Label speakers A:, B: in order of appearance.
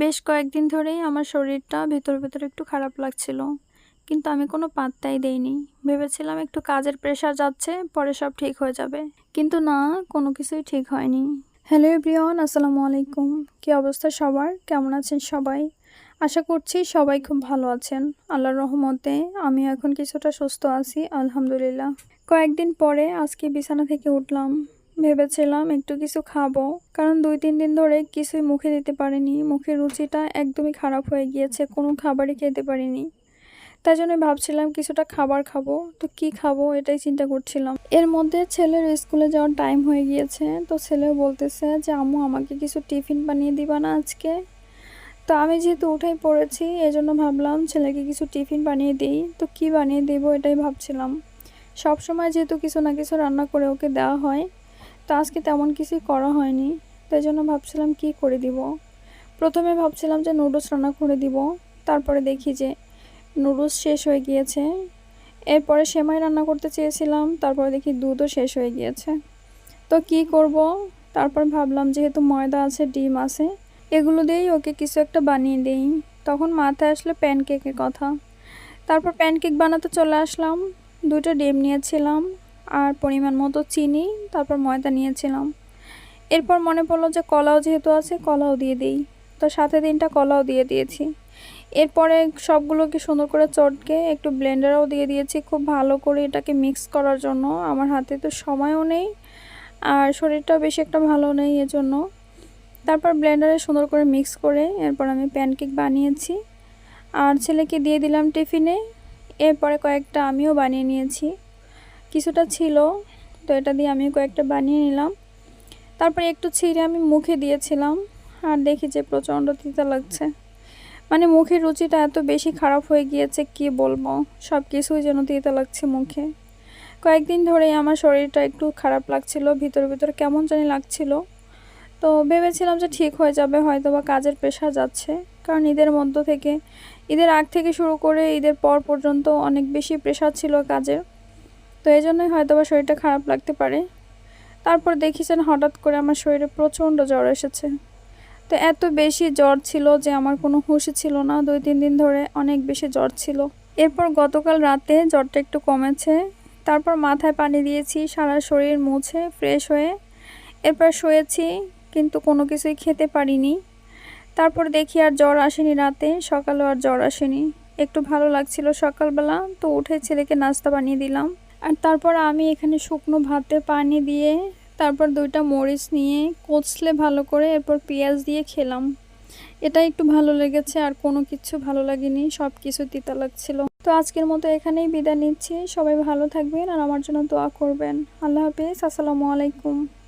A: বেশ কয়েকদিন ধরেই আমার শরীরটা ভেতর ভেতর একটু খারাপ লাগছিল, কিন্তু আমি কোনো পাত্তাই দেইনি। ভেবেছিলাম একটু কাজের প্রেশার যাচ্ছে, পরে সব ঠিক হয়ে যাবে। কিন্তু না, কোনো কিছুই ঠিক হয়নি। হ্যালো এভরিওয়ান আসসালামু আলাইকুম। কী অবস্থা সবার? কেমন আছেন সবাই? আশা করছি সবাই খুব ভালো আছেন। আল্লাহর রহমতে আমি এখন কিছুটা সুস্থ আছি, আলহামদুলিল্লাহ। কয়েকদিন পরে আজকে বিছানা থেকে উঠলাম। ভেবেছিলাম একটু কিছু খাব। কারণ দুই, তিন দিন ধরে কিছুই মুখে দিতে পারিনি। মুখের রুচিটা একদমই খারাপ হয়ে গিয়েছে, কোনো খাবারই খেতে পারিনি। তাই জন্য ভাবছিলাম কিছুটা খাবার খাব। তো কি খাব এটাই চিন্তা করছিলাম। এর মধ্যে ছেলের স্কুলে যাওয়ার টাইম হয়ে গিয়েছে। তো ছেলেও বলতেছে যে, আম্মু, আমাকে কিছু টিফিন বানিয়ে দিবা না আজকে? তো আমি যেহেতু উঠাই পড়েছি, এজন্য ভাবলাম ছেলেকে কিছু টিফিন বানিয়ে দিই। তো কি বানিয়ে দেবো এটাই ভাবছিলাম। সব সময় যেহেতু কিছু না কিছু রান্না করে ওকে দেওয়া হয়। তো আজকে তেমন কিছুই করা হয়নি, তাই জন্য ভাবছিলাম কি করে দিব। প্রথমে ভাবছিলাম যে নুডলস রান্না করে দিব, তারপরে দেখি যে নুডলস শেষ হয়ে গিয়েছে। এরপরে সেমাই রান্না করতে চেয়েছিলাম, তারপরে দেখি দুধও শেষ হয়ে গিয়েছে। তো কি করব? তারপর ভাবলাম যেহেতু ময়দা আছে, ডিম আছে, এগুলো দিয়েই ওকে কিছু একটা বানিয়ে দিই। তখন মাথায় আসলে প্যানকেকের কথা। তারপর প্যানকেক বানাতে চলে আসলাম, দুটো ডিম নিয়েছিলাম আর পরিমাণ মতো চিনি, তারপর ময়দা নিয়েছিলাম। এরপর মনে পড়ল যে কলাও যেহেতু আছে, কলাও দিয়ে দিই। তো সাথে দিনটা কলাও দিয়ে দিয়েছি। এরপরে সবগুলোকে সুন্দর করে চটকে একটু ব্লেন্ডারও দিয়ে দিয়েছি। খুব ভালো করে এটাকে মিক্স করার জন্য। আমার হাতে তো সময়ও নেই আর শরীরটাও বেশি একটা ভালো নেই এজন্য। তারপর ব্লেন্ডারে সুন্দর করে মিক্স করে এরপর আমি প্যানকেক বানিয়েছি। আর ছেলেকে দিয়ে দিলাম টিফিনে। এরপরে কয়েকটা আমিও বানিয়ে নিয়েছি। কিছুটা ছিল, তো এটা দিয়ে আমি কয়েকটা বানিয়ে নিলাম। তারপরে একটু ছিঁড়ে আমি মুখে দিয়েছিলাম, আর দেখি যে প্রচণ্ড তিতা লাগছে। মানে মুখের রুচিটা এত বেশি খারাপ হয়ে গিয়েছে, কি বলব? সব কিছুই যেন তিতা লাগছে মুখে। কয়েকদিন ধরেই আমার শরীরটা একটু খারাপ লাগছিল, ভিতর ভিতর কেমন জানি লাগছিল। তো ভেবেছিলাম যে ঠিক হয়ে যাবে হয়তো বা কাজের প্রেশার যাচ্ছে। কারণ ঈদের মধ্য থেকে, ঈদের আগ থেকে শুরু করে ঈদের পর পর্যন্ত অনেক বেশি প্রেশার ছিল কাজের। এই জন্যই হয়তো বা শরীরটা খারাপ লাগতে পারে। তারপর দেখেছেন হঠাৎ করে আমার শরীরে প্রচণ্ড জ্বর এসেছে। তো এত বেশি জ্বর ছিল যে আমার কোনো হুঁশি ছিল না, দুই, তিন দিন ধরে অনেক বেশি জ্বর ছিল। এরপর গতকাল রাতে জ্বরটা একটু কমেছে, তারপর মাথায় পানি দিয়েছি, সারা শরীর মুছে ফ্রেশ হয়ে এরপর শুয়েছি, কিন্তু কোনো কিছুই খেতে পারিনি। তারপর দেখি আর জ্বর আসেনি রাতে, সকালেও আর জ্বর আসেনি। একটু ভালো লাগছিল সকালবেলা, তো উঠে ছেলেকে নাস্তা বানিয়ে দিলাম। আর তারপর আমি এখানে শুকনো ভাতে পানি দিয়ে তারপর দুইটা মরিচ নিয়ে কচলে ভালো করে এরপর পেঁয়াজ দিয়ে খেলাম। এটা একটু ভালো লেগেছে, আর কোনো কিছু ভালো লাগেনি সব কিছু তিতা লাগছিল। তো আজকের মতো এখানেই বিদায় নিচ্ছি। সবাই ভালো থাকবেন আর আমার জন্য দোয়া করবেন। আল্লাহ হাফিজ, আসসালামু আলাইকুম।